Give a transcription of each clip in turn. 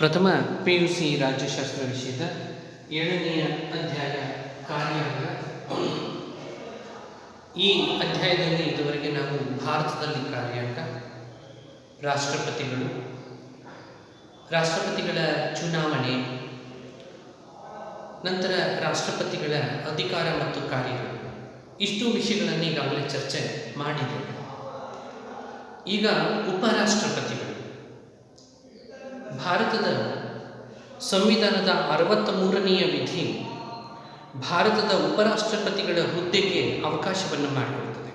ಪ್ರಥಮ P U C ರಾಜ್ಯಶಾಸ್ತ್ರ ವಿಷಯದ ಏಳನೆಯ ಅಧ್ಯಾಯ ಕಾರ್ಯಾಂಗ. ಈ ಅಧ್ಯಾಯದಲ್ಲಿ ಇದುವರೆಗೆ ನಾವು ಭಾರತದಲ್ಲಿ ಕಾರ್ಯಾಂಗ, ರಾಷ್ಟ್ರಪತಿಗಳು, ರಾಷ್ಟ್ರಪತಿಗಳ ಚುನಾವಣೆ, ನಂತರ ರಾಷ್ಟ್ರಪತಿಗಳ ಅಧಿಕಾರ ಮತ್ತು ಕಾರ್ಯಗಳು. ಇಷ್ಟು ವಿಷಯಗಳನ್ನು ಈಗಾಗಲೇ ಚರ್ಚೆ ಮಾಡಿದ್ದೇವೆ. ಈಗ ಉಪರಾಷ್ಟ್ರಪತಿಗಳು. ಭಾರತದ ಸಂವಿಧಾನದ ಅರವತ್ತ ಮೂರನೆಯ ವಿಧಿ ಭಾರತದ ಉಪರಾಷ್ಟ್ರಪತಿಗಳ ಹುದ್ದೆಗೆ ಅವಕಾಶವನ್ನು ಮಾಡಿಕೊಡ್ತದೆ.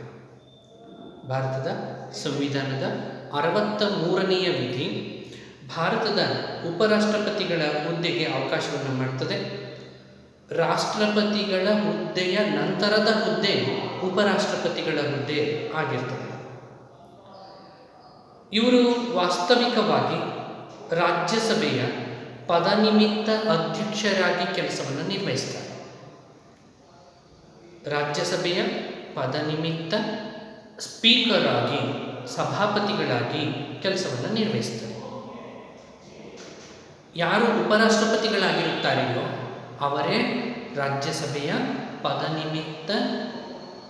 ಭಾರತದ ಸಂವಿಧಾನದ ಅರವತ್ತ ಮೂರನೆಯ ವಿಧಿ ಭಾರತದ ಉಪರಾಷ್ಟ್ರಪತಿಗಳ ಹುದ್ದೆಗೆ ಅವಕಾಶವನ್ನು ಮಾಡ್ತದೆ. ರಾಷ್ಟ್ರಪತಿಗಳ ಹುದ್ದೆಯ ನಂತರದ ಹುದ್ದೆ ಉಪರಾಷ್ಟ್ರಪತಿಗಳ ಹುದ್ದೆ ಆಗಿರ್ತದೆ. ಇವರು ವಾಸ್ತವಿಕವಾಗಿ ರಾಜ್ಯಸಭೆಯ ಪದನಿಮಿತ್ತ ಅಧ್ಯಕ್ಷರಾಗಿ ಕೆಲಸವನ್ನು ನಿರ್ವಹಿಸ್ತಾರೆ. ರಾಜ್ಯಸಭೆಯ ಪದನಿಮಿತ್ತ ಸ್ಪೀಕರ್ ಆಗಿ ಸಭಾಪತಿಗಳಾಗಿ ಕೆಲಸವನ್ನು ನಿರ್ವಹಿಸ್ತಾರೆ. ಯಾರು ಉಪರಾಷ್ಟ್ರಪತಿಗಳಾಗಿರುತ್ತಾರೆಯೋ ಅವರೇ ರಾಜ್ಯಸಭೆಯ ಪದನಿಮಿತ್ತ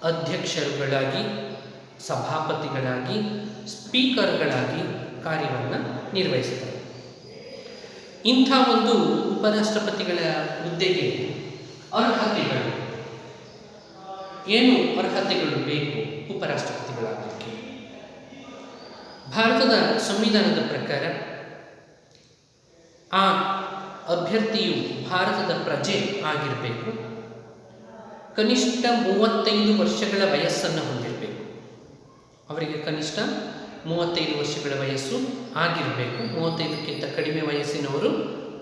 ಅಧ್ಯಕ್ಷರುಗಳಾಗಿ, ಸಭಾಪತಿಗಳಾಗಿ, ಸ್ಪೀಕರ್ಗಳಾಗಿ ಕಾರ್ಯವನ್ನು ನಿರ್ವಹಿಸ್ತಾರೆ. ಇಂಥ ಒಂದು ಉಪರಾಷ್ಟ್ರಪತಿಗಳ ಹುದ್ದೆಗೆ ಅರ್ಹತೆಗಳು. ಏನು ಅರ್ಹತೆಗಳು ಬೇಕು ಉಪರಾಷ್ಟ್ರಪತಿಗಳಾಗಲಿಕ್ಕೆ? ಭಾರತದ ಸಂವಿಧಾನದ ಪ್ರಕಾರ ಆ ಅಭ್ಯರ್ಥಿಯು ಭಾರತದ ಪ್ರಜೆ ಆಗಿರಬೇಕು. ಕನಿಷ್ಠ ಮೂವತ್ತೈದು ವರ್ಷಗಳ ವಯಸ್ಸನ್ನು ಹೊಂದಿರಬೇಕು. ಅವರಿಗೆ ಕನಿಷ್ಠ ಮೂವತ್ತೈದು ವರ್ಷಗಳ ವಯಸ್ಸು ಆಗಿರಬೇಕು. ಮೂವತ್ತೈದಕ್ಕಿಂತ ಕಡಿಮೆ ವಯಸ್ಸಿನವರು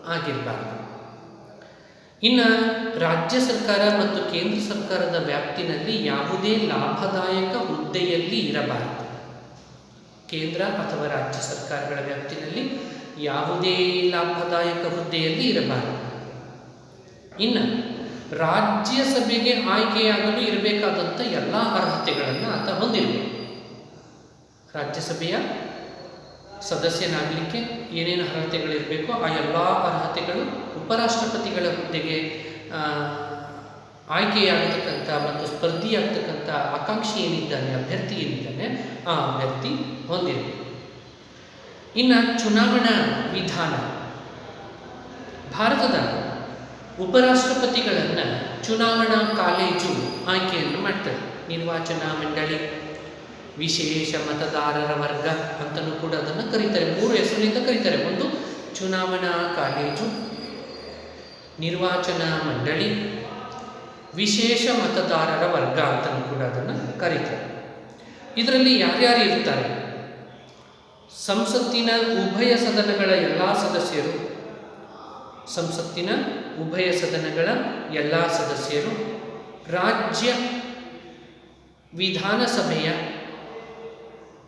ಆಗಿರಬಾರ್ದು. ಇನ್ನು ರಾಜ್ಯ ಸರ್ಕಾರ ಮತ್ತು ಕೇಂದ್ರ ಸರ್ಕಾರದ ವ್ಯಾಪ್ತಿನಲ್ಲಿ ಯಾವುದೇ ಲಾಭದಾಯಕ ಹುದ್ದೆಯಲ್ಲಿ ಇರಬಾರದು. ಕೇಂದ್ರ ಅಥವಾ ರಾಜ್ಯ ಸರ್ಕಾರಗಳ ವ್ಯಾಪ್ತಿನಲ್ಲಿ ಯಾವುದೇ ಲಾಭದಾಯಕ ಹುದ್ದೆಯಲ್ಲಿ ಇರಬಾರದು. ಇನ್ನು ರಾಜ್ಯಸಭೆಗೆ ಆಯ್ಕೆಯಾಗಲು ಇರಬೇಕಾದಂಥ ಎಲ್ಲ ಅರ್ಹತೆಗಳನ್ನು ಆತ ಹೊಂದಿರಬೇಕು. ರಾಜ್ಯಸಭೆಯ ಸದಸ್ಯನಾಗಲಿಕ್ಕೆ ಏನೇನು ಅರ್ಹತೆಗಳಿರಬೇಕೋ ಆ ಎಲ್ಲ ಅರ್ಹತೆಗಳು ಉಪರಾಷ್ಟ್ರಪತಿಗಳ ಹುದ್ದೆಗೆ ಆಯ್ಕೆಯಾಗತಕ್ಕಂಥ ಮತ್ತು ಸ್ಪರ್ಧಿಯಾಗ್ತಕ್ಕಂಥ ಆಕಾಂಕ್ಷಿ ಏನಿದ್ದಾನೆ, ಅಭ್ಯರ್ಥಿ ಏನಿದ್ದಾನೆ, ಆ ಅಭ್ಯರ್ಥಿ ಹೊಂದಿರಬೇಕು. ಇನ್ನು ಚುನಾವಣಾ ವಿಧಾನ. ಭಾರತದ ಉಪರಾಷ್ಟ್ರಪತಿಗಳನ್ನು ಚುನಾವಣಾ ಕಾಲೇಜು ಆಯ್ಕೆಯನ್ನು ಮಾಡ್ತದೆ ನಿರ್ವಾಚನಾ ಮಂಡಳಿ. ವಿಶೇಷ ಮತದಾರರ ವರ್ಗ ಅಂತಲೂ ಕೂಡ ಅದನ್ನು ಕರೀತಾರೆ. ಮೂರು ಹೆಸರಿನಿಂದ ಕರೀತಾರೆ. ಒಂದು ಚುನಾವಣಾ ಕಾಲೇಜು, ನಿರ್ವಾಚನಾ ಮಂಡಳಿ, ವಿಶೇಷ ಮತದಾರರ ವರ್ಗ ಅಂತಲೂ ಕೂಡ ಅದನ್ನು ಕರೀತಾರೆ. ಇದರಲ್ಲಿ ಯಾರ್ಯಾರು ಇರ್ತಾರೆ? ಸಂಸತ್ತಿನ ಉಭಯ ಸದನಗಳ ಎಲ್ಲ ಸದಸ್ಯರು, ಸಂಸತ್ತಿನ ಉಭಯ ಸದನಗಳ ಎಲ್ಲ ಸದಸ್ಯರು, ರಾಜ್ಯ ವಿಧಾನಸಭೆಯ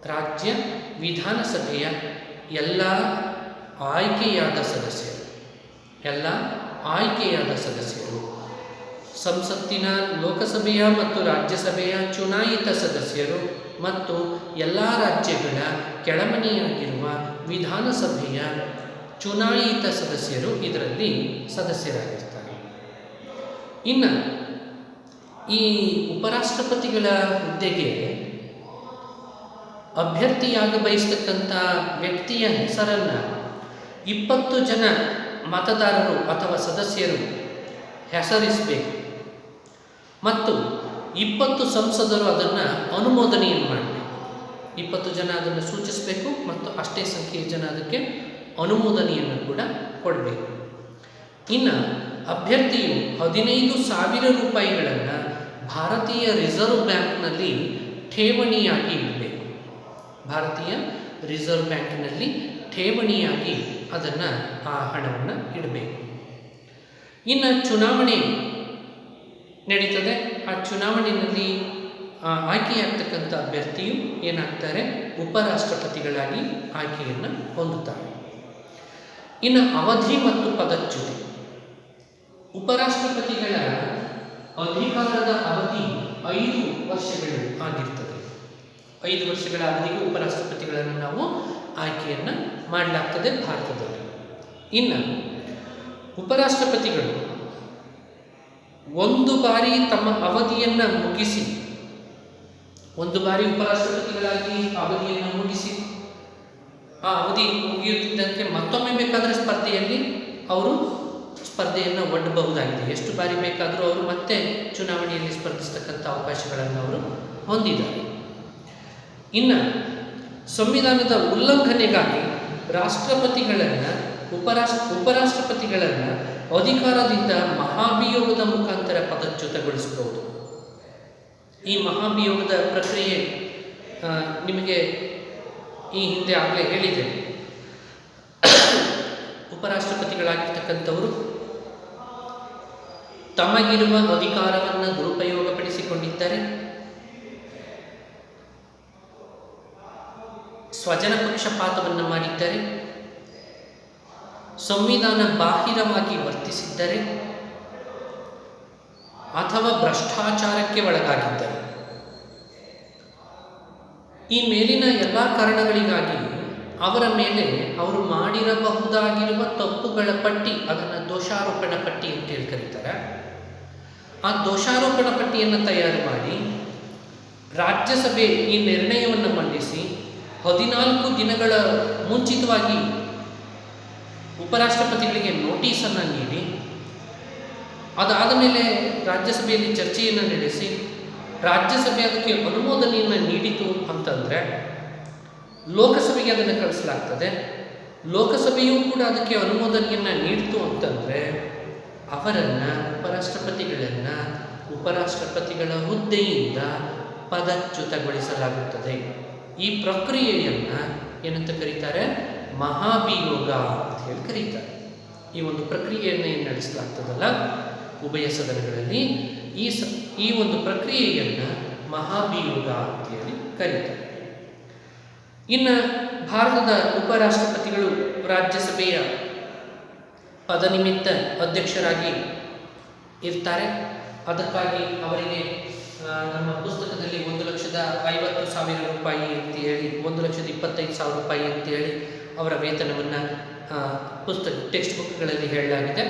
ರಾಜ್ಯ ವಿಧಾನಸಭೆಯ ಎಲ್ಲ ಆಯ್ಕೆಯಾದ ಸದಸ್ಯರು, ಎಲ್ಲ ಆಯ್ಕೆಯಾದ ಸದಸ್ಯರು, ಸಂಸತ್ತಿನ ಲೋಕಸಭೆಯ ಮತ್ತು ರಾಜ್ಯಸಭೆಯ ಚುನಾಯಿತ ಸದಸ್ಯರು ಮತ್ತು ಎಲ್ಲ ರಾಜ್ಯಗಳ ಕೆಳಮನೆಯಾಗಿರುವ ವಿಧಾನಸಭೆಯ ಚುನಾಯಿತ ಸದಸ್ಯರು ಇದರಲ್ಲಿ ಸದಸ್ಯರಾಗಿರ್ತಾರೆ. ಇನ್ನು ಈ ಉಪರಾಷ್ಟ್ರಪತಿಗಳ ಹುದ್ದೆಗೆ ಅಭ್ಯರ್ಥಿಯಾಗಿ ಬಯಸ್ತಕ್ಕಂಥ ವ್ಯಕ್ತಿಯ ಹೆಸರನ್ನು ಇಪ್ಪತ್ತು ಜನ ಮತದಾರರು ಅಥವಾ ಸದಸ್ಯರು ಹೆಸರಿಸಬೇಕು. ಮತ್ತು ಇಪ್ಪತ್ತು ಸಂಸದರು ಅದನ್ನು ಅನುಮೋದನೆಯನ್ನು ಮಾಡಬೇಕು. ಇಪ್ಪತ್ತು ಜನ ಅದನ್ನು ಸೂಚಿಸಬೇಕು ಮತ್ತು ಅಷ್ಟೇ ಸಂಖ್ಯೆಯ ಜನ ಅದಕ್ಕೆ ಅನುಮೋದನೆಯನ್ನು ಕೂಡ ಕೊಡಬೇಕು. ಇನ್ನು ಅಭ್ಯರ್ಥಿಯು ಹದಿನೈದು ಸಾವಿರ ರೂಪಾಯಿಗಳನ್ನು ಭಾರತೀಯ ರಿಸರ್ವ್ ಬ್ಯಾಂಕ್ನಲ್ಲಿ ಠೇವಣಿಯಾಗಿ ಭಾರತೀಯ ರಿಸರ್ವ್ ಬ್ಯಾಂಕಿನಲ್ಲಿ ಠೇವಣಿಯಾಗಿ ಅದನ್ನು ಆ ಹಣವನ್ನು ಇಡಬೇಕು. ಇನ್ನು ಚುನಾವಣೆ ನಡೀತದೆ. ಆ ಚುನಾವಣೆಯಲ್ಲಿ ಆಯ್ಕೆಯಾಗ್ತಕ್ಕಂಥ ಅಭ್ಯರ್ಥಿಯು ಏನಾಗ್ತಾರೆ? ಉಪರಾಷ್ಟ್ರಪತಿಗಳಾಗಿ ಆಯ್ಕೆಯನ್ನು ಹೊಂದುತ್ತಾರೆ. ಇನ್ನು ಅವಧಿ ಮತ್ತು ಪದಚ್ಯುತಿ. ಉಪರಾಷ್ಟ್ರಪತಿಗಳ ಅಧಿಕಾರದ ಅವಧಿ ಐದು ವರ್ಷಗಳು ಆಗಿರ್ತದೆ. ಐದು ವರ್ಷಗಳ ಅವಧಿಗೆ ಉಪರಾಷ್ಟ್ರಪತಿಗಳನ್ನು ನಾವು ಆಯ್ಕೆಯನ್ನು ಮಾಡಲಾಗ್ತದೆ ಭಾರತದಲ್ಲಿ. ಇನ್ನು, ಉಪರಾಷ್ಟ್ರಪತಿಗಳು ಒಂದು ಬಾರಿ ತಮ್ಮ ಅವಧಿಯನ್ನು ಮುಗಿಸಿ, ಒಂದು ಬಾರಿ ಉಪರಾಷ್ಟ್ರಪತಿಗಳಾಗಿ ಅವಧಿಯನ್ನು ಮುಗಿಸಿ, ಆ ಅವಧಿ ಮುಗಿಯುತ್ತಿದ್ದಂತೆ ಮತ್ತೊಮ್ಮೆ ಬೇಕಾದರೆ ಸ್ಪರ್ಧೆಯಲ್ಲಿ ಅವರು ಸ್ಪರ್ಧೆಯನ್ನು ಒಡ್ಡಬಹುದಾಗಿದೆ. ಎಷ್ಟು ಬಾರಿ ಬೇಕಾದರೂ ಅವರು ಮತ್ತೆ ಚುನಾವಣೆಯಲ್ಲಿ ಸ್ಪರ್ಧಿಸ್ತಕ್ಕಂಥ ಅವಕಾಶಗಳನ್ನು ಅವರು ಹೊಂದಿದ್ದಾರೆ. ಇನ್ನು ಸಂವಿಧಾನದ ಉಲ್ಲಂಘನೆಗಾಗಿ ರಾಷ್ಟ್ರಪತಿಗಳನ್ನು, ಉಪರಾಷ್ಟ್ರ, ಉಪರಾಷ್ಟ್ರಪತಿಗಳನ್ನು ಅಧಿಕಾರದಿಂದ ಮಹಾಭಿಯೋಗದ ಮುಖಾಂತರ ಪದಚ್ಯುತಗೊಳಿಸಬಹುದು ಈ ಮಹಾಭಿಯೋಗದ ಪ್ರಕ್ರಿಯೆ ನಿಮಗೆ ಈ ಹಿಂದೆ ಆಗಲೇ ಹೇಳಿದೆ ಉಪರಾಷ್ಟ್ರಪತಿಗಳಾಗಿರ್ತಕ್ಕಂಥವರು ತಮಗಿರುವ ಅಧಿಕಾರವನ್ನು ದುರುಪಯೋಗಪಡಿಸಿಕೊಂಡಿದ್ದರೆ. ಸ್ವಜನ ಪಕ್ಷಪಾತವನ್ನು ಮಾಡಿದ್ದರೆ, ಸಂವಿಧಾನ ಬಾಹಿರವಾಗಿ ವರ್ತಿಸಿದ್ದರೆ, ಅಥವಾ ಭ್ರಷ್ಟಾಚಾರಕ್ಕೆ ಒಳಗಾಗಿದ್ದರೆ. ಈ ಮೇಲಿನ ಎಲ್ಲ ಕಾರಣಗಳಿಗಾಗಿ ಅವರ ಮೇಲೆ ಅವರು ಮಾಡಿರಬಹುದಾಗಿರುವ ತಪ್ಪುಗಳ ಪಟ್ಟಿ, ಅದನ್ನು ದೋಷಾರೋಪಣ ಪಟ್ಟಿ ಅಂತ ಹೇಳಿ ಕರೀತಾರೆ. ಆ ದೋಷಾರೋಪಣ ಪಟ್ಟಿಯನ್ನು ತಯಾರು ಮಾಡಿ ರಾಜ್ಯಸಭೆ ಈ ನಿರ್ಣಯವನ್ನು ಮಂಡಿಸಿ ಹದಿನಾಲ್ಕು ದಿನಗಳ ಮುಂಚಿತವಾಗಿ ಉಪರಾಷ್ಟ್ರಪತಿಗಳಿಗೆ ನೋಟಿಸನ್ನು ನೀಡಿ, ಅದಾದ ಮೇಲೆ ರಾಜ್ಯಸಭೆಯಲ್ಲಿ ಚರ್ಚೆಯನ್ನು ನಡೆಸಿ, ರಾಜ್ಯಸಭೆ ಅದಕ್ಕೆ ಅನುಮೋದನೆಯನ್ನು ನೀಡಿತು ಅಂತಂದರೆ ಲೋಕಸಭೆಗೆ ಅದನ್ನು ಕಳಿಸಲಾಗ್ತದೆ. ಲೋಕಸಭೆಯೂ ಕೂಡ ಅದಕ್ಕೆ ಅನುಮೋದನೆಯನ್ನು ನೀಡಿತು ಅಂತಂದರೆ ಅವರನ್ನು, ಉಪರಾಷ್ಟ್ರಪತಿಗಳನ್ನು ಉಪರಾಷ್ಟ್ರಪತಿಗಳ ಹುದ್ದೆಯಿಂದ ಪದಚ್ಯುತಗೊಳಿಸಲಾಗುತ್ತದೆ. ಈ ಪ್ರಕ್ರಿಯೆಯನ್ನು ಏನಂತ ಕರೀತಾರೆ? ಮಹಾಭಿಯೋಗ ಅಂತ ಹೇಳಿ ಕರೀತಾರೆ. ಈ ಒಂದು ಪ್ರಕ್ರಿಯೆಯನ್ನು ಏನು ನಡೆಸಲಾಗ್ತದಲ್ಲ? ಉಭಯ ಸದನಗಳಲ್ಲಿ ಈ ಸ, ಈ ಒಂದು ಪ್ರಕ್ರಿಯೆಯನ್ನು ಮಹಾಭಿಯೋಗ ಅಂತ ಹೇಳಿ ಕರೀತಾರೆ. ಇನ್ನು ಭಾರತದ ಉಪರಾಷ್ಟ್ರಪತಿಗಳು ರಾಜ್ಯಸಭೆಯ ಪದನಿಮಿತ್ತ ಅಧ್ಯಕ್ಷರಾಗಿ ಇರ್ತಾರೆ. ಅದಕ್ಕಾಗಿ ಅವರಿಗೆ ನಮ್ಮ ಪುಸ್ತಕದಲ್ಲಿ ಒಂದು ಲಕ್ಷದ ಐವತ್ತು ಸಾವಿರ ರೂಪಾಯಿ ಅಂತ ಹೇಳಿ, ಒಂದು ಲಕ್ಷದ ಇಪ್ಪತ್ತೈದು ಸಾವಿರ ರೂಪಾಯಿ ಅಂತ ಹೇಳಿ ಅವರ ವೇತನವನ್ನು ಪುಸ್ತಕ ಟೆಕ್ಸ್ಟ್ ಬುಕ್ಗಳಲ್ಲಿ ಹೇಳಲಾಗಿದೆ.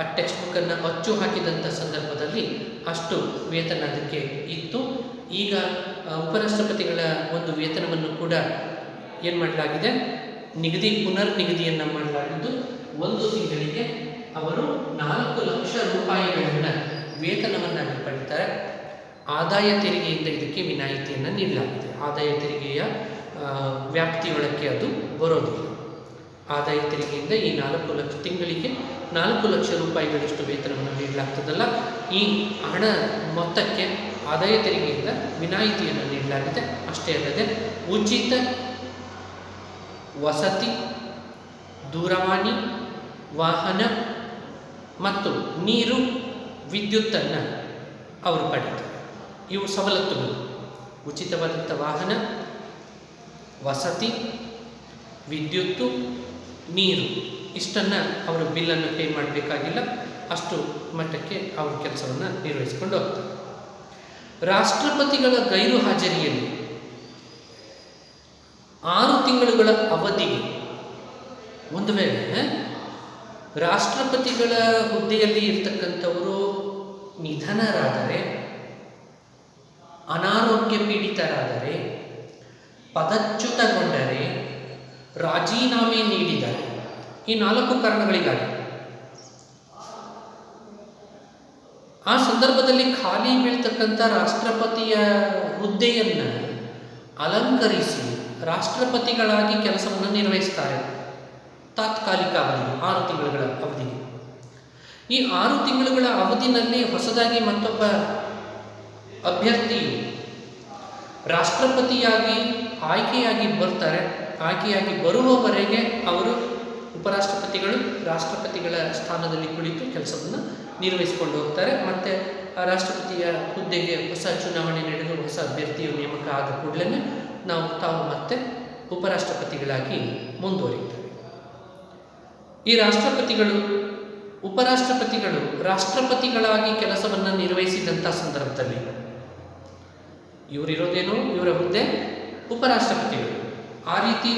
ಆ ಟೆಕ್ಸ್ಟ್ ಬುಕ್ಕನ್ನು ಅಚ್ಚು ಹಾಕಿದಂಥ ಸಂದರ್ಭದಲ್ಲಿ ಅಷ್ಟು ವೇತನ ಅದಕ್ಕೆ ಇತ್ತು. ಈಗ ಉಪರಾಷ್ಟ್ರಪತಿಗಳ ಒಂದು ವೇತನವನ್ನು ಕೂಡ ಏನು ಮಾಡಲಾಗಿದೆ? ನಿಗದಿ ಪುನರ್ ನಿಗದಿಯನ್ನು ಮಾಡಲಾಗಿದ್ದು, ಒಂದು ತಿಂಗಳಿಗೆ ಅವರು ನಾಲ್ಕು ಲಕ್ಷ ರೂಪಾಯಿಗಳನ್ನು ವೇತನವನ್ನು ಪಡಿತಾರೆ ಆದಾಯ ತೆರಿಗೆಯಿಂದ ಇದಕ್ಕೆ ವಿನಾಯಿತಿಯನ್ನು ನೀಡಲಾಗಿದೆ. ಆದಾಯ ತೆರಿಗೆಯ ವ್ಯಾಪ್ತಿಯೊಳಕ್ಕೆ ಅದು ಬರೋದಿಲ್ಲ. ಆದಾಯ ತೆರಿಗೆಯಿಂದ ಈ ನಾಲ್ಕು ಲಕ್ಷ, ತಿಂಗಳಿಗೆ ನಾಲ್ಕು ಲಕ್ಷ ರೂಪಾಯಿಗಳಷ್ಟು ವೇತನವನ್ನು ನೀಡಲಾಗ್ತದಲ್ಲ. ಈ ಹಣ ಮೊತ್ತಕ್ಕೆ ಆದಾಯ ತೆರಿಗೆಯಿಂದ ವಿನಾಯಿತಿಯನ್ನು ನೀಡಲಾಗಿದೆ. ಅಷ್ಟೇ ಅಲ್ಲದೆ ಉಚಿತ ವಸತಿ, ದೂರವಾಣಿ, ವಾಹನ ಮತ್ತು ನೀರು ವಿದ್ಯುತ್ತನ್ನು ಅವರು ಪಡೀತಾರೆ ಇವು ಸವಲತ್ತುಗಳು. ಉಚಿತವಾದಂಥ ವಾಹನ, ವಸತಿ, ವಿದ್ಯುತ್ತು, ನೀರು. ಇಷ್ಟನ್ನು ಅವರು ಬಿಲ್ಲನ್ನು ಪೇ ಮಾಡಬೇಕಾಗಿಲ್ಲ. ಅಷ್ಟು ಮಟ್ಟಕ್ಕೆ ಅವರು ಕೆಲಸವನ್ನು ನಿರ್ವಹಿಸಿಕೊಂಡು ಹೋಗ್ತಾರೆ. ರಾಷ್ಟ್ರಪತಿಗಳ ಗೈರು ಹಾಜರಿಯಲ್ಲಿ ಆರು ತಿಂಗಳುಗಳ ಅವಧಿಗೆ ಒಂದು ವೇಳೆ ರಾಷ್ಟ್ರಪತಿಗಳ ಹುದ್ದೆಯಲ್ಲಿ ಇರ್ತಕ್ಕಂಥವರು ನಿಧನರಾದರೆ ಅನಾರೋಗ್ಯ ಪೀಡಿತರಾದರೆ, ಪದಚ್ಯುತಗೊಂಡರೆ ರಾಜೀನಾಮೆ ನೀಡಿದರೆ. ಈ ನಾಲ್ಕು ಕಾರಣಗಳಿಗಾಗಿ. ಆ ಸಂದರ್ಭದಲ್ಲಿ ಖಾಲಿ ಬೀಳ್ತಕ್ಕಂಥ ರಾಷ್ಟ್ರಪತಿಯ ಹುದ್ದೆಯನ್ನು ಅಲಂಕರಿಸಿ ರಾಷ್ಟ್ರಪತಿಗಳಾಗಿ ಕೆಲಸವನ್ನು ನಿರ್ವಹಿಸ್ತಾರೆ. ತಾತ್ಕಾಲಿಕ ಅವಧಿ ಆರು ತಿಂಗಳುಗಳ ಅವಧಿಗೆ. ಈ ಆರು ತಿಂಗಳುಗಳ ಅವಧಿನಲ್ಲಿ ಹೊಸದಾಗಿ ಮತ್ತೊಬ್ಬ ಅಭ್ಯರ್ಥಿಯು ರಾಷ್ಟ್ರಪತಿಯಾಗಿ ಆಯ್ಕೆಯಾಗಿ ಬರ್ತಾರೆ, ಆಯ್ಕೆಯಾಗಿ ಬರುವವರೆಗೆ ಅವರು ಉಪರಾಷ್ಟ್ರಪತಿಗಳು ರಾಷ್ಟ್ರಪತಿಗಳ ಸ್ಥಾನದಲ್ಲಿ ಕುಳಿತು ಕೆಲಸವನ್ನು ನಿರ್ವಹಿಸಿಕೊಂಡು ಹೋಗ್ತಾರೆ. ಮತ್ತು ಆ ರಾಷ್ಟ್ರಪತಿಯ ಹುದ್ದೆಗೆ ಹೊಸ ಚುನಾವಣೆ ನಡೆದು ಹೊಸ ಅಭ್ಯರ್ಥಿಯು ನೇಮಕ ಆದ ಕೂಡಲೇ ನಾವು ತಾವು ಮತ್ತೆ ಉಪರಾಷ್ಟ್ರಪತಿಗಳಾಗಿ ಮುಂದುವರಿಯುತ್ತೇವೆ. ಈ ರಾಷ್ಟ್ರಪತಿಗಳು, ಉಪರಾಷ್ಟ್ರಪತಿಗಳು ರಾಷ್ಟ್ರಪತಿಗಳಾಗಿ ಕೆಲಸವನ್ನು ನಿರ್ವಹಿಸಿದಂಥ ಸಂದರ್ಭದಲ್ಲಿ ಇವರಿರೋದೇನು? ಇವರ ಮುಂದೆ ಉಪರಾಷ್ಟ್ರಪತಿಗಳು. ಆ ರೀತಿ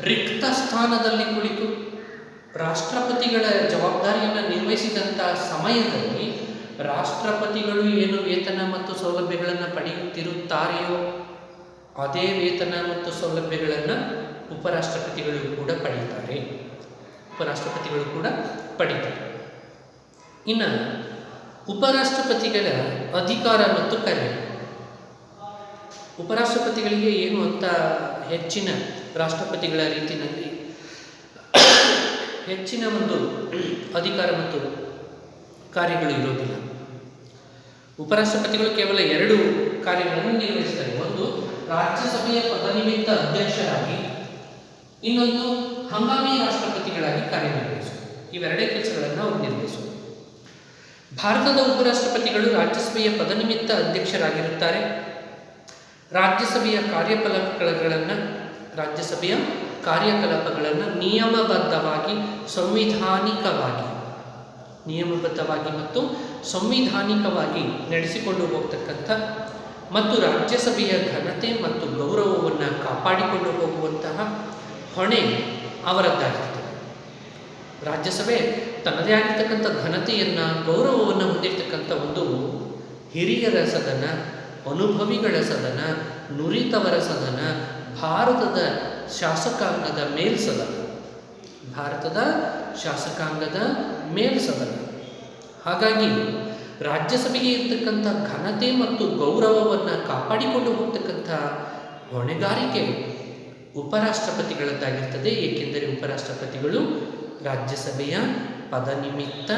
ರಿಕ್ತ ಸ್ಥಾನದಲ್ಲಿ ಕುಳಿತು ರಾಷ್ಟ್ರಪತಿಗಳ ಜವಾಬ್ದಾರಿಯನ್ನು ನಿರ್ವಹಿಸಿದಂಥ ಸಮಯದಲ್ಲಿ ರಾಷ್ಟ್ರಪತಿಗಳು ಏನು ವೇತನ ಮತ್ತು ಸೌಲಭ್ಯಗಳನ್ನು ಪಡೆಯುತ್ತಿರುತ್ತಾರೆಯೋ, ಅದೇ ವೇತನ ಮತ್ತು ಸೌಲಭ್ಯಗಳನ್ನು ಉಪರಾಷ್ಟ್ರಪತಿಗಳು ಕೂಡ ಪಡೆಯುತ್ತಾರೆ. ಉಪರಾಷ್ಟ್ರಪತಿಗಳು ಕೂಡ ಪಡೀತಾರೆ ಇನ್ನು ಉಪರಾಷ್ಟ್ರಪತಿಗಳ ಅಧಿಕಾರ ಮತ್ತು ಕಾರ್ಯ ಉಪರಾಷ್ಟ್ರಪತಿಗಳಿಗೆ ಏನು ಅಂತ ಹೆಚ್ಚಿನ ರಾಷ್ಟ್ರಪತಿಗಳ ರೀತಿಯಲ್ಲಿ ಹೆಚ್ಚಿನ ಒಂದು ಅಧಿಕಾರ ಮತ್ತು ಕಾರ್ಯಗಳು ಇರೋದಿಲ್ಲ. ಉಪರಾಷ್ಟ್ರಪತಿಗಳು ಕೇವಲ ಎರಡು ಕಾರ್ಯಗಳನ್ನು ನಿರ್ವಹಿಸ್ತಾರೆ. ಒಂದು ರಾಜ್ಯಸಭೆಯ ಪದನಿಮಿತ್ತ ಅಧ್ಯಕ್ಷರಾಗಿ, ಇನ್ನೊಂದು ಹಂಗಾಮಿ ರಾಷ್ಟ್ರಪತಿಗಳಾಗಿ ಕಾರ್ಯನಿರ್ವಹಿಸುವುದು. ಇವೆರಡೇ ಕೆಲಸಗಳನ್ನು ಅವರು ನಿರ್ವಹಿಸುವುದು ಭಾರತದ ಉಪರಾಷ್ಟ್ರಪತಿಗಳು ರಾಜ್ಯಸಭೆಯ ಪದನಿಮಿತ್ತ ಅಧ್ಯಕ್ಷರಾಗಿರುತ್ತಾರೆ. ರಾಜ್ಯಸಭೆಯ ಕಾರ್ಯಕಲಾಪಗಳನ್ನು ರಾಜ್ಯಸಭೆಯ ಕಾರ್ಯಕಲಾಪಗಳನ್ನು ನಿಯಮಬದ್ಧವಾಗಿ, ಸಂವಿಧಾನಿಕವಾಗಿ, ನಿಯಮಬದ್ಧವಾಗಿ ಮತ್ತು ಸಂವಿಧಾನಿಕವಾಗಿ ನಡೆಸಿಕೊಂಡು ಹೋಗ್ತಕ್ಕಂಥ ಮತ್ತು ರಾಜ್ಯಸಭೆಯ ಘನತೆ ಮತ್ತು ಗೌರವವನ್ನು ಕಾಪಾಡಿಕೊಂಡು ಹೋಗುವಂತಹ ಹೊಣೆ ಅವರದ್ದಾಗಿರ್ತದೆ. ರಾಜ್ಯಸಭೆ ತನ್ನದೇ ಆಗಿರ್ತಕ್ಕಂಥ ಘನತೆಯನ್ನು, ಗೌರವವನ್ನು ಹೊಂದಿರತಕ್ಕಂಥ ಒಂದು ಹಿರಿಯರ ಸದನ ಅನುಭವಿಗಳ ಸದನ, ನುರಿತವರ ಸದನ, ಭಾರತದ ಶಾಸಕಾಂಗದ ಮೇಲ್ಸದನ ಭಾರತದ ಶಾಸಕಾಂಗದ ಮೇಲ್ಸದನ ಹಾಗಾಗಿ ರಾಜ್ಯಸಭೆಗೆ ಇರ್ತಕ್ಕಂಥ ಘನತೆ ಮತ್ತು ಗೌರವವನ್ನು ಕಾಪಾಡಿಕೊಂಡು ಹೋಗ್ತಕ್ಕಂಥ ಹೊಣೆಗಾರಿಕೆ ಉಪರಾಷ್ಟ್ರಪತಿಗಳದ್ದಾಗಿರ್ತದೆ. ಏಕೆಂದರೆ ಉಪರಾಷ್ಟ್ರಪತಿಗಳು ರಾಜ್ಯಸಭೆಯ ಪದನಿಮಿತ್ತ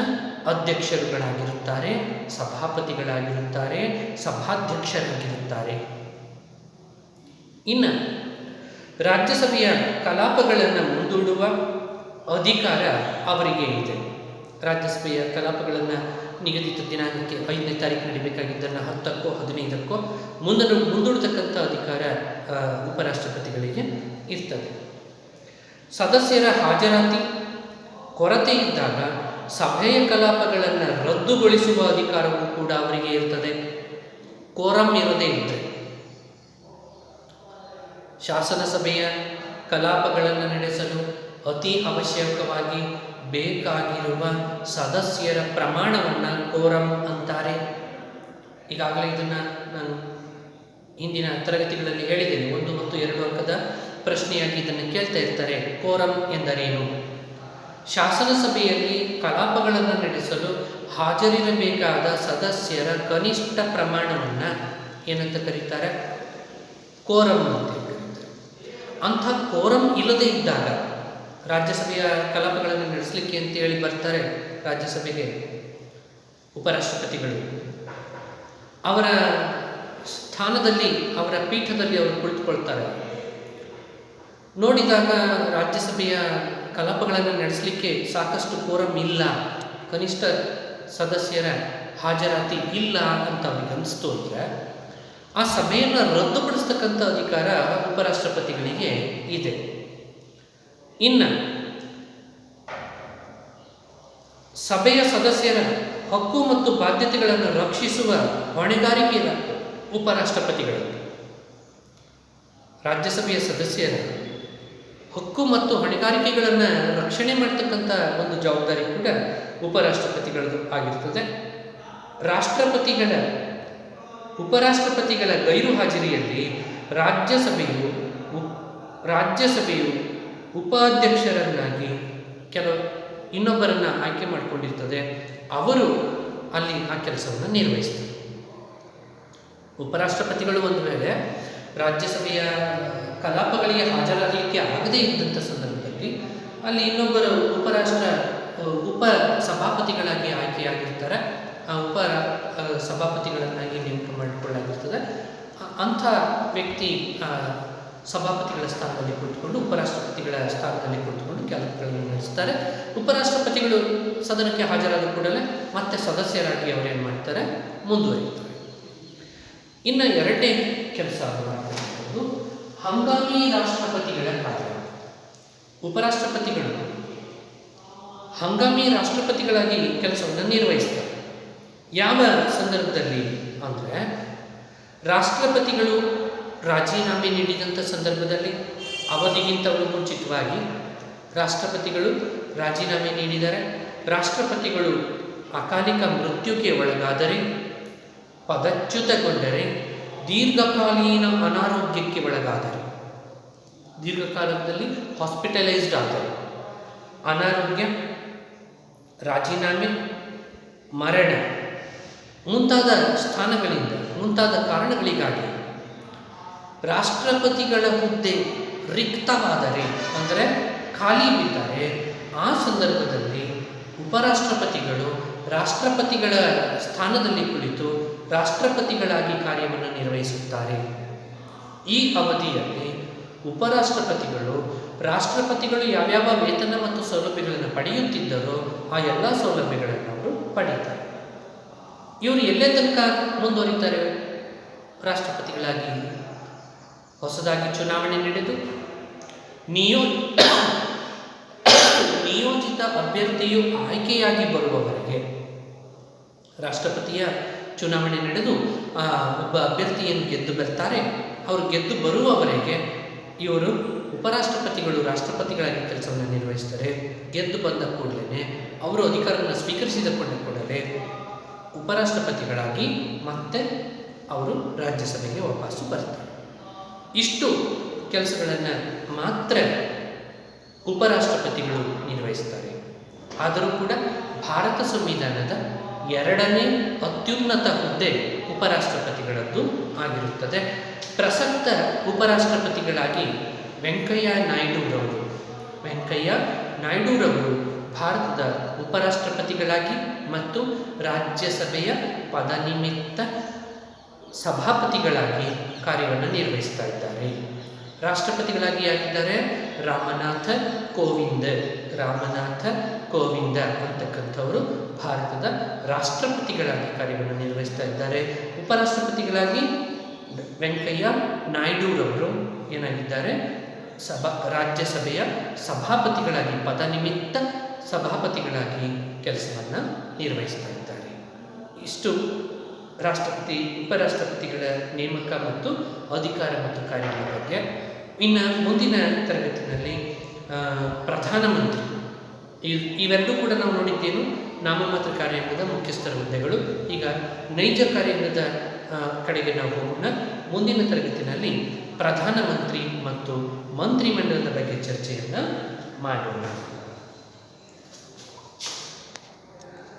ಅಧ್ಯಕ್ಷರುಗಳಾಗಿರುತ್ತಾರೆ, ಸಭಾಪತಿಗಳಾಗಿರುತ್ತಾರೆ, ಸಭಾಧ್ಯಕ್ಷರಾಗಿರುತ್ತಾರೆ. ಇನ್ನು ರಾಜ್ಯಸಭೆಯ ಕಲಾಪಗಳನ್ನು ಮುಂದೂಡುವ ಅಧಿಕಾರ ಅವರಿಗೆ ಇದೆ. ರಾಜ್ಯಸಭೆಯ ಕಲಾಪಗಳನ್ನು ನಿಗದಿತ ದಿನಾಂಕಕ್ಕೆ ಐದನೇ ತಾರೀಕು ನಡಿಬೇಕಾಗಿದ್ದನ್ನು ಹತ್ತಕ್ಕೋ, ಹದಿನೈದಕ್ಕೋ ಮುಂದನ್ನು ಮುಂದೂಡತಕ್ಕಂಥ ಅಧಿಕಾರ ಉಪರಾಷ್ಟ್ರಪತಿಗಳಿಗೆ ಇರ್ತದೆ. ಸದಸ್ಯರ ಹಾಜರಾತಿ ಕೊರತೆ ಇದ್ದಾಗ ಸಭೆಯ ಕಲಾಪಗಳನ್ನು ರದ್ದುಗೊಳಿಸುವ ಅಧಿಕಾರವೂ ಕೂಡ ಅವರಿಗೆ ಇರ್ತದೆ. ಕೋರಂ ಇರದೇ ಇದ್ದರೆ ಶಾಸನ ಸಭೆಯ ಕಲಾಪಗಳನ್ನು ನಡೆಸಲು ಅತಿ ಅವಶ್ಯಕವಾಗಿ ಬೇಕಾಗಿರುವ ಸದಸ್ಯರ ಪ್ರಮಾಣವನ್ನು ಕೋರಂ ಅಂತಾರೆ. ಈಗಾಗಲೇ ಇದನ್ನು ನಾನು ಹಿಂದಿನ ತರಗತಿಗಳಲ್ಲಿ ಹೇಳಿದ್ದೇನೆ. ಒಂದು ಮತ್ತು ಎರಡು ಅಂಕದ ಪ್ರಶ್ನೆಯಾಗಿ ಇದನ್ನು ಕೇಳ್ತಾ ಇರ್ತಾರೆ. ಕೋರಂ ಎಂದರೇನು? ಶಾಸನ ಸಭೆಯಲ್ಲಿ ಕಲಾಪಗಳನ್ನು ನಡೆಸಲು ಹಾಜರಿರಬೇಕಾದ ಸದಸ್ಯರ ಕನಿಷ್ಠ ಪ್ರಮಾಣವನ್ನು ಏನಂತ ಕರೀತಾರೆ? ಕೋರಂ ಅಂತ ಕರೀತಾರೆ. ಅಂಥ ಕೋರಂ ಇಲ್ಲದೇ ಇದ್ದಾಗ ರಾಜ್ಯಸಭೆಯ ಕಲಾಪಗಳನ್ನು ನಡೆಸಲಿಕ್ಕೆ ಅಂತೇಳಿ ಬರ್ತಾರೆ ರಾಜ್ಯಸಭೆಗೆ ಉಪರಾಷ್ಟ್ರಪತಿಗಳು. ಅವರ ಸ್ಥಾನದಲ್ಲಿ, ಅವರ ಪೀಠದಲ್ಲಿ ಅವರು ಕುಳಿತುಕೊಳ್ತಾರೆ. ನೋಡಿದಾಗ ರಾಜ್ಯಸಭೆಯ ಕಲಾಪಗಳನ್ನು ನಡೆಸಲಿಕ್ಕೆ ಸಾಕಷ್ಟು ಕೋರಂ ಇಲ್ಲ. ಕನಿಷ್ಠ ಸದಸ್ಯರ ಹಾಜರಾತಿ ಇಲ್ಲ ಅಂತ ಅವ್ರಿಗೆ ಅನಿಸ್ತು ಅಂದರೆ, ಆ ಸಭೆಯನ್ನು ರದ್ದುಪಡಿಸ್ತಕ್ಕಂಥ ಅಧಿಕಾರ ಉಪರಾಷ್ಟ್ರಪತಿಗಳಿಗೆ ಇದೆ. ಇನ್ನು, ಸಭೆಯ ಸದಸ್ಯರ ಹಕ್ಕು ಮತ್ತು ಬಾಧ್ಯತೆಗಳನ್ನು ರಕ್ಷಿಸುವ ಹೊಣೆಗಾರಿಕೆಯ ಉಪರಾಷ್ಟ್ರಪತಿಗಳಿಗೆ ರಾಜ್ಯಸಭೆಯ ಸದಸ್ಯರ ಹಕ್ಕು ಮತ್ತು ಹೊಣೆಗಾರಿಕೆಗಳನ್ನು ರಕ್ಷಣೆ ಮಾಡ್ತಕ್ಕಂಥ ಒಂದು ಜವಾಬ್ದಾರಿ ಕೂಡ ಉಪರಾಷ್ಟ್ರಪತಿಗಳದ್ದು ಆಗಿರ್ತದೆ. ರಾಷ್ಟ್ರಪತಿಗಳ, ಉಪರಾಷ್ಟ್ರಪತಿಗಳ ಗೈರು ಹಾಜರಿಯಲ್ಲಿ ರಾಜ್ಯಸಭೆಯು ರಾಜ್ಯಸಭೆಯು ಉಪಾಧ್ಯಕ್ಷರನ್ನಾಗಿ ಕೆಲವು, ಇನ್ನೊಬ್ಬರನ್ನು ಆಯ್ಕೆ ಮಾಡಿಕೊಂಡಿರ್ತದೆ. ಅವರು ಅಲ್ಲಿ ಆ ಕೆಲಸವನ್ನು ನಿರ್ವಹಿಸ್ತಾರೆ. ಉಪರಾಷ್ಟ್ರಪತಿಗಳು ಒಂದು ವೇಳೆ ರಾಜ್ಯಸಭೆಯ ಕಲಾಪಗಳಿಗೆ ಹಾಜರಾಗಲಿಕ್ಕೆ ಆಗದೇ ಇದ್ದಂಥ ಸಂದರ್ಭದಲ್ಲಿ ಅಲ್ಲಿ ಇನ್ನೊಬ್ಬರು ಉಪರಾಷ್ಟ್ರ ಉಪ ಸಭಾಪತಿಗಳಾಗಿ ಆಯ್ಕೆಯಾಗಿರ್ತಾರೆ. ಆ ಉಪ ಸಭಾಪತಿಗಳನ್ನಾಗಿ ನೇಮಕ ಮಾಡಿಕೊಳ್ಳಾಗಿರ್ತದೆ ಅಂಥ ವ್ಯಕ್ತಿ ಸಭಾಪತಿಗಳ ಸ್ಥಾನದಲ್ಲಿ ಕುಳಿತುಕೊಂಡು ಉಪರಾಷ್ಟ್ರಪತಿಗಳ ಸ್ಥಾನದಲ್ಲಿ ಕುಳಿತುಕೊಂಡು ಕೆಲಸಗಳನ್ನು ನಡೆಸ್ತಾರೆ. ಉಪರಾಷ್ಟ್ರಪತಿಗಳು ಸದನಕ್ಕೆ ಹಾಜರಾದ ಕೂಡಲೇ ಮತ್ತೆ ಸದಸ್ಯರಾಗಿ ಅವರೇನು ಮಾಡ್ತಾರೆ? ಮುಂದುವರಿತಾರೆ. ಇನ್ನು ಎರಡನೇ ಕೆಲಸ ಮಾಡಬಹುದು ಹಂಗಾಮಿ ರಾಷ್ಟ್ರಪತಿಗಳ ಪಾತ್ರ. ಉಪರಾಷ್ಟ್ರಪತಿಗಳು. ಹಂಗಾಮಿ ರಾಷ್ಟ್ರಪತಿಗಳಾಗಿ ಕೆಲಸವನ್ನು ನಿರ್ವಹಿಸ್ತಾರೆ. ಯಾವ ಸಂದರ್ಭದಲ್ಲಿ ಅಂದರೆ, ರಾಷ್ಟ್ರಪತಿಗಳು ರಾಜೀನಾಮೆ ನೀಡಿದಂಥ ಸಂದರ್ಭದಲ್ಲಿ ಅವಧಿಗಿಂತಲೂ ಮುಂಚಿತವಾಗಿ ರಾಷ್ಟ್ರಪತಿಗಳು ರಾಜೀನಾಮೆ ನೀಡಿದರೆ, ರಾಷ್ಟ್ರಪತಿಗಳು ಅಕಾಲಿಕ ಮೃತ್ಯುಗೆ ಒಳಗಾದರೆ, ಪದಚ್ಯುತಗೊಂಡರೆ ದೀರ್ಘಕಾಲೀನ ಅನಾರೋಗ್ಯಕ್ಕೆ ಒಳಗಾದರೆ. ದೀರ್ಘಕಾಲದಲ್ಲಿ ಹಾಸ್ಪಿಟಲೈಸ್ಡ್ ಆದರೆ. ಅನಾರೋಗ್ಯ, ರಾಜೀನಾಮೆ, ಮರಣ ಮುಂತಾದ ಸ್ಥಾನಗಳಿಂದ, ಮುಂತಾದ ಕಾರಣಗಳಿಗಾಗಿ ರಾಷ್ಟ್ರಪತಿಗಳ ಹುದ್ದೆ ರಿಕ್ತವಾದರೆ, ಅಂದರೆ ಖಾಲಿ ಬಿದ್ದರೆ, ಆ ಸಂದರ್ಭದಲ್ಲಿ ಉಪರಾಷ್ಟ್ರಪತಿಗಳು ರಾಷ್ಟ್ರಪತಿಗಳ ಸ್ಥಾನದಲ್ಲಿ ಕುಳಿತು ರಾಷ್ಟ್ರಪತಿಗಳಾಗಿ ಕಾರ್ಯವನ್ನು ನಿರ್ವಹಿಸುತ್ತಾರೆ. ಈ ಅವಧಿಯಲ್ಲಿ ಉಪರಾಷ್ಟ್ರಪತಿಗಳು, ರಾಷ್ಟ್ರಪತಿಗಳು ಯಾವ್ಯಾವ ವೇತನ ಮತ್ತು ಸೌಲಭ್ಯಗಳನ್ನು ಪಡೆಯುತ್ತಿದ್ದರೋ ಆ ಎಲ್ಲ ಸೌಲಭ್ಯಗಳನ್ನು ಅವರು ಪಡೀತಾರೆ. ಇವರು ಎಲ್ಲೇ ತನಕ ಮುಂದುವರಿತಾರೆ? ರಾಷ್ಟ್ರಪತಿಗಳಾಗಿ ಹೊಸದಾಗಿ ಚುನಾವಣೆ ನಡೆದು ನಿಯೋ, ನಿಯೋಜಿತ ಅಭ್ಯರ್ಥಿಯು ಆಯ್ಕೆಯಾಗಿ ಬರುವವರೆಗೆ ರಾಷ್ಟ್ರಪತಿಯ ಚುನಾವಣೆ ನಡೆದು ಒಬ್ಬ ಅಭ್ಯರ್ಥಿಯನ್ನು ಗೆದ್ದು ಬರ್ತಾರೆ. ಅವರು ಗೆದ್ದು ಬರುವವರೆಗೆ ಇವರು ಉಪರಾಷ್ಟ್ರಪತಿಗಳು, ರಾಷ್ಟ್ರಪತಿಗಳಾಗಿ ಕೆಲಸವನ್ನು ನಿರ್ವಹಿಸ್ತಾರೆ. ಗೆದ್ದು ಬಂದ ಕೂಡಲೇ ಅವರು ಅಧಿಕಾರವನ್ನು ಸ್ವೀಕರಿಸಿದ ಕೊಂಡ ಕೂಡಲೇ ಉಪರಾಷ್ಟ್ರಪತಿಗಳಾಗಿ ಮತ್ತೆ ಅವರು ರಾಜ್ಯಸಭೆಗೆ ವಾಪಸ್ಸು ಬರ್ತಾರೆ. ಇಷ್ಟು ಕೆಲಸಗಳನ್ನು ಮಾತ್ರ ಉಪರಾಷ್ಟ್ರಪತಿಗಳು ನಿರ್ವಹಿಸ್ತಾರೆ. ಆದರೂ ಕೂಡ ಭಾರತ ಸಂವಿಧಾನದ ಎರಡನೇ ಅತ್ಯುನ್ನತ ಹುದ್ದೆ ಉಪರಾಷ್ಟ್ರಪತಿಗಳದ್ದು ಆಗಿರುತ್ತದೆ. ಪ್ರಸಕ್ತ ಉಪರಾಷ್ಟ್ರಪತಿಗಳಾಗಿ ವೆಂಕಯ್ಯ ನಾಯ್ಡುರವರು. ವೆಂಕಯ್ಯ ನಾಯ್ಡುರವರು ಭಾರತದ ಉಪರಾಷ್ಟ್ರಪತಿಗಳಾಗಿ ಮತ್ತು ರಾಜ್ಯಸಭೆಯ ಪದನಿಮಿತ್ತ ಸಭಾಪತಿಗಳಾಗಿ ಕಾರ್ಯವನ್ನು ನಿರ್ವಹಿಸ್ತಾ ಇದ್ದಾರೆ. ರಾಷ್ಟ್ರಪತಿಗಳಾಗಿ ಆಗಿದ್ದಾರೆ ರಾಮನಾಥ ಕೋವಿಂದ್. ರಾಮನಾಥ ಕೋವಿಂದ ಅಂತಕ್ಕಂಥವರು ಭಾರತದ ರಾಷ್ಟ್ರಪತಿಗಳಾಗಿ ಕಾರ್ಯವನ್ನು ನಿರ್ವಹಿಸ್ತಾ ಇದ್ದಾರೆ. ಉಪರಾಷ್ಟ್ರಪತಿಗಳಾಗಿ ವೆಂಕಯ್ಯ ನಾಯ್ಡುರವರು ಏನಾಗಿದ್ದಾರೆ? ಸಭಾ ರಾಜ್ಯಸಭೆಯ ಸಭಾಪತಿಗಳಾಗಿ ಪದನಿಮಿತ್ತ ಸಭಾಪತಿಗಳಾಗಿ ಕೆಲಸವನ್ನು ನಿರ್ವಹಿಸ್ತಾ ಇದ್ದಾರೆ. ಇಷ್ಟು ರಾಷ್ಟ್ರಪತಿ ಉಪರಾಷ್ಟ್ರಪತಿಗಳ ನೇಮಕ ಮತ್ತು ಅಧಿಕಾರ ಮತ್ತು ಕಾರ್ಯಗಳ ಬಗ್ಗೆ. ಇನ್ನು ಮುಂದಿನ ತರಗತಿನಲ್ಲಿ ಆ, ಪ್ರಧಾನಮಂತ್ರಿ ಇವ್- ಇವೆರಡೂ ಕೂಡ ನಾವು ನೋಡಿದ್ದೇನು, ನಾಮಮಾತ್ರ ಕಾರ್ಯಾಂಗದ ಮುಖ್ಯಸ್ಥರ ಹುದ್ದೆಗಳು. ಈಗ ನೈಜ ಕಾರ್ಯಾಂಗದ ಕಡೆಗೆ ನಾವು ಹೋಗೋಣ. ಮುಂದಿನ ತರಗತಿನಲ್ಲಿ ಪ್ರಧಾನಮಂತ್ರಿ ಮತ್ತು ಮಂತ್ರಿಮಂಡಲದ ಬಗ್ಗೆ ಚರ್ಚೆಯನ್ನು ಮಾಡೋಣ.